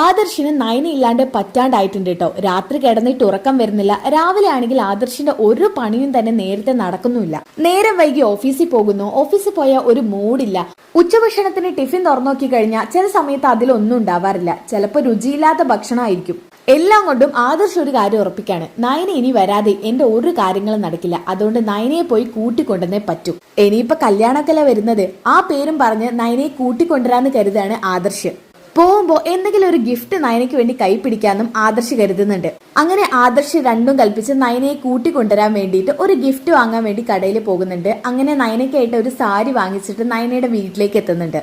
ആദർശിന് നയന ഇല്ലാണ്ട് പറ്റാണ്ടായിട്ടുണ്ട് കേട്ടോ. രാത്രി കിടന്നിട്ട് ഉറക്കം വരുന്നില്ല. രാവിലെ ആണെങ്കിൽ ആദർശിന്റെ ഒരു പണിയും തന്നെ നേരത്തെ നടക്കുന്നുമില്ല. നേരം വൈകി ഓഫീസിൽ പോകുന്നു. ഓഫീസിൽ പോയ ഒരു മൂഡില്ല. ഉച്ചഭക്ഷണത്തിന് ടിഫിൻ തുറന്നോക്കി കഴിഞ്ഞാൽ ചില സമയത്ത് അതിലൊന്നും ഉണ്ടാവാറില്ല. ചിലപ്പോൾ രുചിയില്ലാത്ത ഭക്ഷണമായിരിക്കും എല്ലാം കൊണ്ടും ആദർശ് ഒരു കാര്യം ഉറപ്പിക്കാണ്. നയന ഇനി വരാതെ എന്റെ ഒരു കാര്യങ്ങളും നടക്കില്ല. അതുകൊണ്ട് നയനയെ പോയി കൂട്ടിക്കൊണ്ടുവന്നേ പറ്റൂ. ഇനിയിപ്പോ കല്യാണക്കല വരുന്നത്? ആ പേരും പറഞ്ഞ് നയനയെ കൂട്ടിക്കൊണ്ടുവരാന്ന് കരുതാണ് ആദർശ്. പോകുമ്പോ എന്തെങ്കിലും ഒരു ഗിഫ്റ്റ് നയനയ്ക്ക് വേണ്ടി കൈ പിടിക്കാന്നും ആദർശ് കരുതുന്നുണ്ട്. അങ്ങനെ ആദർശ് രണ്ടും കൽപ്പിച്ച് നയനയെ കൂട്ടിക്കൊണ്ടുവരാൻ വേണ്ടിയിട്ട് ഒരു ഗിഫ്റ്റ് വാങ്ങാൻ വേണ്ടി കടയിൽ പോകുന്നുണ്ട്. അങ്ങനെ നയനയ്ക്കായിട്ട് ഒരു സാരി വാങ്ങിച്ചിട്ട് നയനയുടെ വീട്ടിലേക്ക് എത്തുന്നുണ്ട്.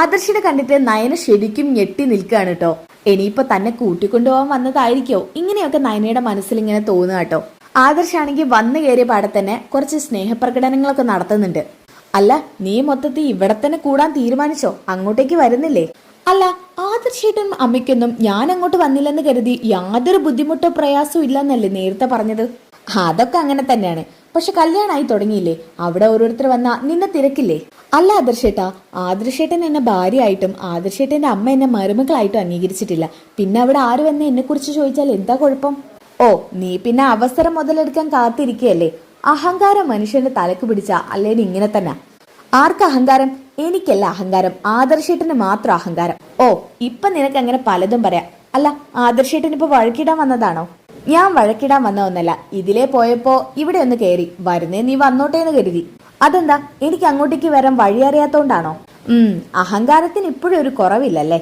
ആദർശിനെ കണ്ടിട്ട് നയന ശരിക്കും ഞെട്ടി നിൽക്കുകയാണ് കേട്ടോ. ഇനിയിപ്പോ തന്നെ കൂട്ടിക്കൊണ്ടുപോകാൻ വന്നതായിരിക്കോ? ഇങ്ങനെയൊക്കെ നയനയുടെ മനസ്സിൽ ഇങ്ങനെ തോന്നുക കേട്ടോ. ആദർശാണെങ്കിൽ വന്നു കയറിയ പാടെ തന്നെ കുറച്ച് സ്നേഹപ്രകടനങ്ങളൊക്കെ നടത്തുന്നുണ്ട്. അല്ല നീ മൊത്തത്തിൽ ഇവിടെ തന്നെ കൂടാൻ തീരുമാനിച്ചോ? അങ്ങോട്ടേക്ക് വരുന്നില്ലേ? അല്ല ആദർശേട്ടനും അമ്മയ്ക്കൊന്നും ഞാൻ അങ്ങോട്ട് വന്നില്ലെന്ന് കരുതി യാതൊരു ബുദ്ധിമുട്ടോ പ്രയാസവും ഇല്ലെന്നല്ലേ നേരത്തെ പറഞ്ഞത്? അതൊക്കെ അങ്ങനെ തന്നെയാണ്. പക്ഷെ കല്യാണമായി തുടങ്ങിയില്ലേ? അവിടെ ഓരോരുത്തർ വന്ന നിന്നെ തിരക്കില്ലേ? അല്ല ആദർശേട്ടാ ആദർശേട്ടൻ എന്നെ ഭാര്യയായിട്ടും ആദർശേട്ടന്റെ അമ്മ എന്നെ മരുമകളായിട്ടും അംഗീകരിച്ചിട്ടില്ല. പിന്നെ അവിടെ ആര് എന്നെ കുറിച്ച് ചോദിച്ചാൽ എന്താ കുഴപ്പം? ഓ നീ പിന്നെ അവസരം മുതലെടുക്കാൻ കാത്തിരിക്കുകയല്ലേ? അഹങ്കാരം മനുഷ്യന്റെ തലക്ക് പിടിച്ച അല്ലെങ്കിൽ ഇങ്ങനെ തന്നെ? ആർക്ക് അഹങ്കാരം? എനിക്കല്ല അഹങ്കാരം. ആദർശേട്ടന് മാത്രം അഹങ്കാരം. ഓ ഇപ്പൊ നിനക്ക് അങ്ങനെ പലതും പറയാം. അല്ല ആദർശേട്ടൻ ഇപ്പൊ വഴക്കിടാൻ വന്നതാണോ? ഞാൻ വഴക്കിടാൻ വന്ന ഒന്നല്ല. ഇതിലേ പോയപ്പോ ഇവിടെ ഒന്ന് കയറി വരുന്നേ നീ വന്നോട്ടെ എന്ന് കരുതി. അതെന്താ? എനിക്ക് അങ്ങോട്ടേക്ക് വരാൻ വഴി അറിയാത്തോണ്ടാണോ? ഉം അഹങ്കാരത്തിന് ഇപ്പോഴും ഒരു കുറവില്ലല്ലേ?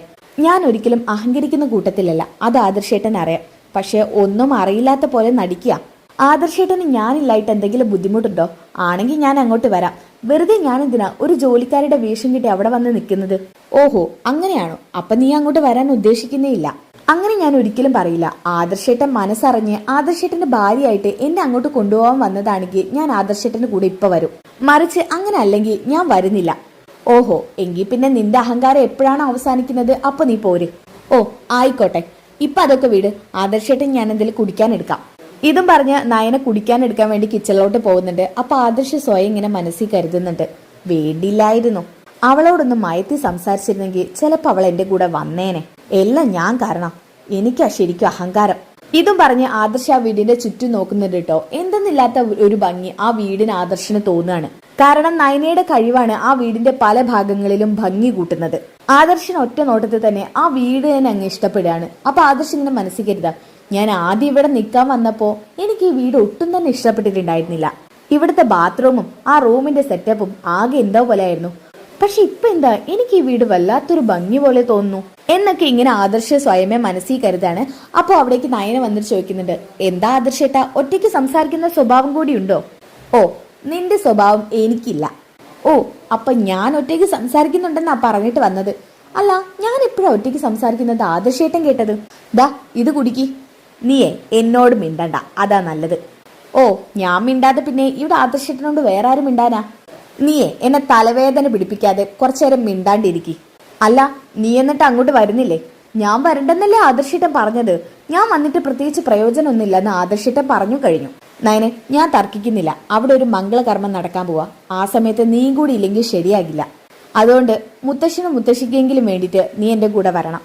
ഞാൻ ഒരിക്കലും അഹങ്കരിക്കുന്ന കൂട്ടത്തിലല്ല. അത് ആദർശേട്ടൻ അറിയാം പക്ഷെ ഒന്നും അറിയില്ലാത്ത പോലെ നടിക്കുക. ആദർശേട്ടന് ഞാനില്ലായിട്ട് എന്തെങ്കിലും ബുദ്ധിമുട്ടുണ്ടോ? ആണെങ്കിൽ ഞാൻ അങ്ങോട്ട് വരാം. വെറുതെ ഞാൻ എന്തിനാ ഒരു ജോലിക്കാരുടെ വേഷം കിട്ടി അവിടെ വന്ന് നിൽക്കുന്നത്? ഓഹോ അങ്ങനെയാണോ? അപ്പൊ നീ അങ്ങോട്ട് വരാൻ ഉദ്ദേശിക്കുന്നേ ഇല്ല. അങ്ങനെ ഞാൻ ഒരിക്കലും പറയില്ല. ആദർശേട്ടൻ മനസ്സറിഞ്ഞ് ആദർശേട്ടന്റെ ഭാര്യയായിട്ട് എന്നെ അങ്ങോട്ട് കൊണ്ടുപോകാൻ വന്നതാണെങ്കിൽ ഞാൻ ആദർശേട്ടന്റെ കൂടെ ഇപ്പൊ വരും. മറിച്ച് അങ്ങനെ അല്ലെങ്കിൽ ഞാൻ വരുന്നില്ല. ഓഹോ എങ്കിൽ പിന്നെ നിന്റെ അഹങ്കാരം എപ്പോഴാണ് അവസാനിക്കുന്നത് അപ്പൊ നീ പോര്. ഓ ആയിക്കോട്ടെ. ഇപ്പൊ അതൊക്കെ വീട്. ആദർശേട്ടൻ ഞാൻ എന്തെങ്കിലും കുടിക്കാൻ എടുക്കാം. ഇതും പറഞ്ഞ് നയന കുടിക്കാൻ എടുക്കാൻ വേണ്ടി കിച്ചണിലോട്ട് പോകുന്നുണ്ട്. അപ്പൊ ആദർശ് സ്വയം ഇങ്ങനെ മനസ്സിൽ കരുതുന്നുണ്ട്. വേണ്ടിയില്ലായിരുന്നു അവളോടൊന്ന് മയത്തി സംസാരിച്ചിരുന്നെങ്കിൽ ചിലപ്പോൾ അവൾ എന്റെ കൂടെ വന്നേനെ. എല്ലാം ഞാൻ കാരണം. എനിക്കാ ശരിക്കും അഹങ്കാരം. ഇതും പറഞ്ഞ് ആദർശ ആ വീടിന്റെ ചുറ്റും നോക്കുന്നുണ്ട് കേട്ടോ. എന്തെന്നില്ലാത്ത ഒരു ഭംഗി ആ വീടിന് ആദർശന് തോന്നുകയാണ്. കാരണം നയനയുടെ കഴിവാണ് ആ വീടിന്റെ പല ഭാഗങ്ങളിലും ഭംഗി കൂട്ടുന്നത്. ആദർശൻ ഒറ്റ നോട്ടത്തിൽ തന്നെ ആ വീട് തന്നെ അങ്ങ് ഇഷ്ടപ്പെടുകയാണ്. അപ്പൊ ആദർശ് ഇങ്ങനെ മനസ്സിൽ കരുതാം ഞാൻ ആദ്യം ഇവിടെ നിൽക്കാൻ വന്നപ്പോ എനിക്ക് ഈ വീട് ഒട്ടും തന്നെ ഇഷ്ടപ്പെട്ടിട്ടുണ്ടായിരുന്നില്ല. ഇവിടുത്തെ ബാത്റൂമും ആ റൂമിന്റെ സെറ്റപ്പും ആകെ എന്തോ പോലെ ആയിരുന്നു പക്ഷെ ഇപ്പൊ എന്താ? എനിക്ക് ഈ വീട് വല്ലാത്തൊരു ഭംഗി പോലെ തോന്നുന്നു എന്നൊക്കെ ഇങ്ങനെ ആദർശ സ്വയമേ മനസ്സിൽ കരുതാണ്. അപ്പോൾ അവിടേക്ക് നയന വന്നിട്ട് ചോദിക്കുന്നുണ്ട് എന്താ ആദർശേട്ടാ ഒറ്റയ്ക്ക് സംസാരിക്കുന്ന സ്വഭാവം കൂടി ഉണ്ടോ? ഓ നിന്റെ സ്വഭാവം എനിക്കില്ല. ഓ അപ്പൊ ഞാൻ ഒറ്റയ്ക്ക് സംസാരിക്കുന്നുണ്ടെന്നാ പറഞ്ഞിട്ട് വന്നത്? അല്ല ഞാൻ എപ്പോഴാ ഒറ്റയ്ക്ക് സംസാരിക്കുന്നത് ആദർശേട്ടൻ കേട്ടത്? ദാ ഇത് കുടിക്കി. നീയേ എന്നോട് മിണ്ടണ്ട. അതാ നല്ലത്. ഓ ഞാൻ മിണ്ടാതെ പിന്നെ ഇവിടെ ആദർശത്തിനോട് വേറെ ആരും മിണ്ടാനാ? നീയേ എന്നെ തലവേദന പിടിപ്പിക്കാതെ കുറച്ചേരം മിണ്ടാണ്ടിരിക്കി. അല്ല നീ എന്നിട്ട് അങ്ങോട്ട് വരുന്നില്ലേ? ഞാൻ വരണ്ടെന്നല്ലേ ആദർശിട്ടം പറഞ്ഞത്? ഞാൻ വന്നിട്ട് പ്രത്യേകിച്ച് പ്രയോജനമൊന്നുമില്ലെന്ന് ആദർശിട്ടം പറഞ്ഞു കഴിഞ്ഞു. നയനെ ഞാൻ തർക്കിക്കുന്നില്ല. അവിടെ ഒരു മംഗളകർമ്മം നടക്കാൻ പോവാ. ആ സമയത്ത് നീയും കൂടി ഇല്ലെങ്കിൽ ശരിയാകില്ല. അതുകൊണ്ട് മുത്തശ്ശനും മുത്തശ്ശിക്കെങ്കിലും വേണ്ടിയിട്ട് നീ എന്റെ കൂടെ വരണം.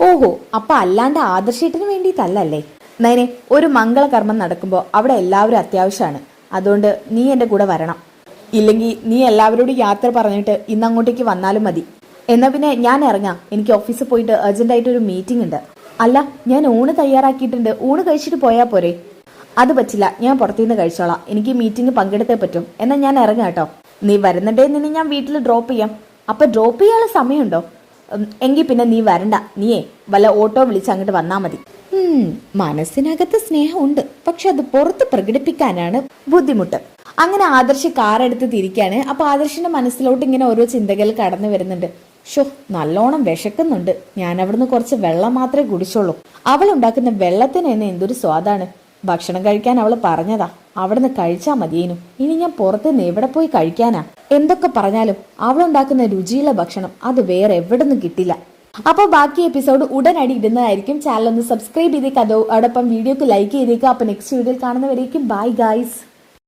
ഓഹോ അപ്പൊ അല്ലാണ്ട് ആദർശേട്ടന് വേണ്ടിയിട്ടല്ലേ നയനെ ഒരു മംഗളകർമ്മം നടക്കുമ്പോൾ അവിടെ എല്ലാവരും അത്യാവശ്യമാണ് അതുകൊണ്ട് നീ എന്റെ കൂടെ വരണം. ഇല്ലെങ്കിൽ നീ എല്ലാവരോടും യാത്ര പറഞ്ഞിട്ട് ഇന്ന് അങ്ങോട്ടേക്ക് വന്നാലും മതി. എന്നാൽ പിന്നെ ഞാൻ ഇറങ്ങാം. എനിക്ക് ഓഫീസിൽ പോയിട്ട് അർജന്റായിട്ട് ഒരു മീറ്റിംഗ് ഉണ്ട്. അല്ല ഞാൻ ഊണ് തയ്യാറാക്കിയിട്ടുണ്ട്. ഊണ് കഴിച്ചിട്ട് പോയാൽ പോരെ? അത് പറ്റില്ല ഞാൻ പുറത്തുനിന്ന് കഴിച്ചോളാം. എനിക്ക് മീറ്റിംഗ് പങ്കെടുത്തേ പറ്റും. എന്നാൽ ഞാൻ ഇറങ്ങാം കേട്ടോ. നീ വരുന്നുണ്ടേ നിന്നെ ഞാൻ വീട്ടിൽ ഡ്രോപ്പ് ചെയ്യാം. അപ്പം ഡ്രോപ്പ് ചെയ്യാനുള്ള സമയമുണ്ടോ? എങ്കിൽ പിന്നെ നീ വരണ്ട. നീയേ വല്ല ഓട്ടോ വിളിച്ച് അങ്ങോട്ട് വന്നാൽ മതി. മനസ്സിനകത്ത് സ്നേഹമുണ്ട്. പക്ഷെ അത് പുറത്ത് പ്രകടിപ്പിക്കാനാണ് ബുദ്ധിമുട്ട്. അങ്ങനെ ആദർശ് കാർ എടുത്ത് തിരിക്കാണ്. അപ്പൊ ആദർശിന്റെ മനസ്സിലോട്ട് ഇങ്ങനെ ഓരോ ചിന്തകൾ കടന്നു വരുന്നുണ്ട്. ഷോ നല്ലോണം വിശക്കുന്നുണ്ട്. ഞാൻ അവിടുന്ന് കുറച്ച് വെള്ളം മാത്രമേ കുടിച്ചോളൂ അവൾ ഉണ്ടാക്കുന്ന വെള്ളത്തിന് തന്നെ എന്തൊരു സ്വാദാണ്. ഭക്ഷണം കഴിക്കാൻ അവൾ പറഞ്ഞതാ. അവിടുന്ന് കഴിച്ചാ മതിയേനു. ഇനി ഞാൻ പുറത്തുനിന്ന് എവിടെ പോയി കഴിക്കാനാ? എന്തൊക്കെ പറഞ്ഞാലും അവളുണ്ടാക്കുന്ന രുചിയുള്ള ഭക്ഷണം അത് വേറെ എവിടെ നിന്ന് കിട്ടില്ല. അപ്പോൾ ബാക്കി എപ്പിസോഡ് ഉടനടി ഇടുന്നതായിരിക്കും. ചാനൽ ഒന്ന് സബ്സ്ക്രൈബ് ചെയ്തേക്ക്. അതോടൊപ്പം വീഡിയോക്ക് ലൈക്ക് ചെയ്തേക്ക്. അപ്പോൾ നെക്സ്റ്റ് വീഡിയോയിൽ കാണുന്നവരേക്കും. Bye guys